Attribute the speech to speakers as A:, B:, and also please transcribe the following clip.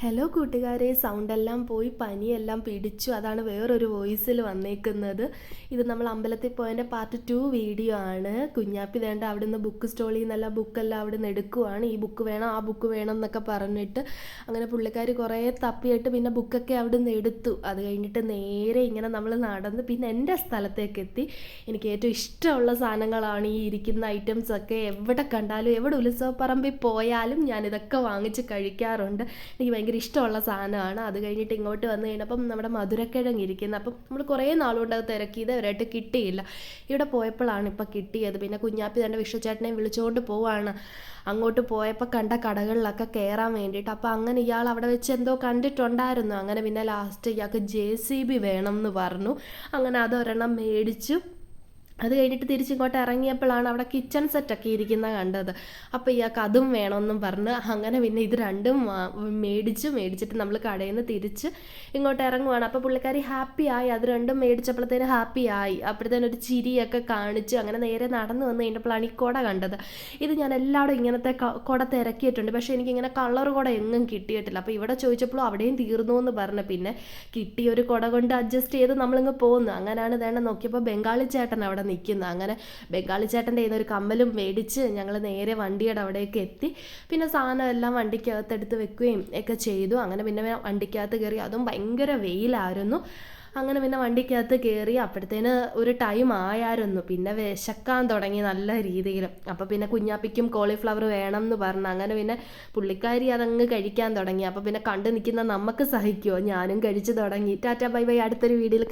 A: Hello കൂട്ടുകാരെ. സൗണ്ടെല്ലാം പോയി പനിയെല്ലാം പിടിച്ചു. അതാണ് വേറൊരു വോയിസിൽ വന്നേക്കുന്നത്. ഇത് നമ്മൾ അമ്പലത്തിൽ പോയതിന്റെ പാർട്ട് ടു വീഡിയോ ആണ്. കുഞ്ഞാപ്പി വേണ്ട അവിടുന്ന് ബുക്ക് സ്റ്റോളിൽ നിന്നെല്ലാം ബുക്കെല്ലാം അവിടുന്ന് എടുക്കുവാണ്. ഈ ബുക്ക് വേണം ആ ബുക്ക് വേണം എന്നൊക്കെ പറഞ്ഞിട്ട് അങ്ങനെ പുള്ളിക്കാർ കുറേ തപ്പിയിട്ട് പിന്നെ ബുക്കൊക്കെ അവിടുന്ന് എടുത്തു. അത് കഴിഞ്ഞിട്ട് നേരെ ഇങ്ങനെ നമ്മൾ നടന്ന് പിന്നെ എന്റെ സ്ഥലത്തേക്ക് എത്തി. എനിക്ക് ഏറ്റവും ഇഷ്ടമുള്ള സാധനങ്ങളാണ് ഈ ഇരിക്കുന്ന ഐറ്റംസ് ഒക്കെ. എവിടെ കണ്ടാലും എവിടെ ഉത്സവപ്പറമ്പിൽ പോയാലും ഞാനിതൊക്കെ വാങ്ങിച്ച് കഴിക്കാറുണ്ട്. എനിക്ക് ഭയങ്കര ഇഷ്ടമുള്ള സാധനമാണ്. അത് കഴിഞ്ഞിട്ട് ഇങ്ങോട്ട് വന്നു കഴിഞ്ഞപ്പം നമ്മുടെ മധുരക്കിഴങ്ങ് ഇരിക്കുന്നത് അപ്പം നമ്മൾ കുറേ നാളുകൊണ്ട് അത് തിരക്കി. ഇതുവരെയായിട്ട് കിട്ടിയില്ല. ഇവിടെ പോയപ്പോഴാണ് ഇപ്പം കിട്ടിയത്. പിന്നെ കുഞ്ഞാപ്പി തന്നെ വിഷുചേട്ടനെ വിളിച്ചുകൊണ്ട് പോവാണ്. അങ്ങോട്ട് പോയപ്പോൾ കണ്ട കടകളിലൊക്കെ കയറാൻ വേണ്ടിയിട്ട്. അപ്പോൾ അങ്ങനെ ഇയാൾ അവിടെ വെച്ച് എന്തോ കണ്ടിട്ടുണ്ടായിരുന്നു. അങ്ങനെ പിന്നെ ലാസ്റ്റ് ഇയാൾക്ക് ജെ സി ബി വേണം എന്ന് പറഞ്ഞു. അങ്ങനെ അതൊരെണ്ണം മേടിച്ചു. അത് കഴിഞ്ഞിട്ട് തിരിച്ചിങ്ങോട്ട് ഇറങ്ങിയപ്പോഴാണ് അവിടെ കിച്ചൺ സെറ്റൊക്കെ ഇരിക്കുന്ന കണ്ടത്. അപ്പോൾ ഇയാൾക്ക് അതും വേണമെന്നും പറഞ്ഞ് അങ്ങനെ പിന്നെ ഇത് രണ്ടും മേടിച്ച് മേടിച്ചു മേടിച്ചിട്ട് നമ്മൾ കടയിൽ നിന്ന് തിരിച്ച് ഇങ്ങോട്ട് ഇറങ്ങുവാണ്. അപ്പോൾ പുള്ളിക്കാരി ഹാപ്പി ആയി. അത് രണ്ടും മേടിച്ചപ്പോഴത്തേന് ഹാപ്പി ആയി. അപ്പോഴത്തേനും ഒരു ചിരിയൊക്കെ കാണിച്ച് അങ്ങനെ നേരെ നടന്നു വന്ന് കഴിഞ്ഞപ്പോഴാണ് ഈ കുട കണ്ടത്. ഇത് ഞാൻ എല്ലായിടും ഇങ്ങനത്തെ കുട തിരക്കിയിട്ടുണ്ട്. പക്ഷേ എനിക്കിങ്ങനെ കളർ കുട എങ്ങും കിട്ടിയിട്ടില്ല. അപ്പോൾ ഇവിടെ ചോദിച്ചപ്പോഴും അവിടെയും തീർന്നു എന്ന് പറഞ്ഞു. പിന്നെ കിട്ടിയ ഒരു കുട കൊണ്ട് അഡ്ജസ്റ്റ് ചെയ്ത് നമ്മളിങ്ങ് പോകുന്നു. അങ്ങനെയാണ് വേണ്ട നോക്കിയപ്പോൾ ബംഗാളി ചേട്ടൻ അവിടെ നിൽക്കുന്നത് അങ്ങനെ ബംഗാളി ചേട്ടന്റെ കയ്യിൽ ഒരു കമ്മലും മേടിച്ച് ഞങ്ങൾ നേരെ വണ്ടിയുടെ അവിടേക്ക് എത്തി. പിന്നെ സാധനം എല്ലാം വണ്ടിക്കകത്തെടുത്ത് വെക്കുകയും ഒക്കെ ചെയ്തു. അങ്ങനെ പിന്നെ വണ്ടിക്കകത്ത് കയറി. അതും ഭയങ്കര വെയിലായിരുന്നു. അങ്ങനെ പിന്നെ വണ്ടിക്കകത്ത് കയറി അപ്പോഴത്തേന് ഒരു ടൈം ആയായിരുന്നു. പിന്നെ വിശക്കാൻ തുടങ്ങി നല്ല രീതിയിൽ. അപ്പോൾ പിന്നെ കുഞ്ഞാപ്പിക്കും കോളിഫ്ലവർ വേണം എന്ന് പറഞ്ഞു. അങ്ങനെ പിന്നെ പുള്ളിക്കാരി അതങ്ങ് കഴിക്കാൻ തുടങ്ങി. അപ്പോൾ പിന്നെ കണ്ടു നിൽക്കുന്ന നമുക്ക് സഹിക്കുമോ ഞാനും കഴിച്ചു തുടങ്ങി. Tata bye bye. അടുത്തൊരു വീഡിയോയിൽ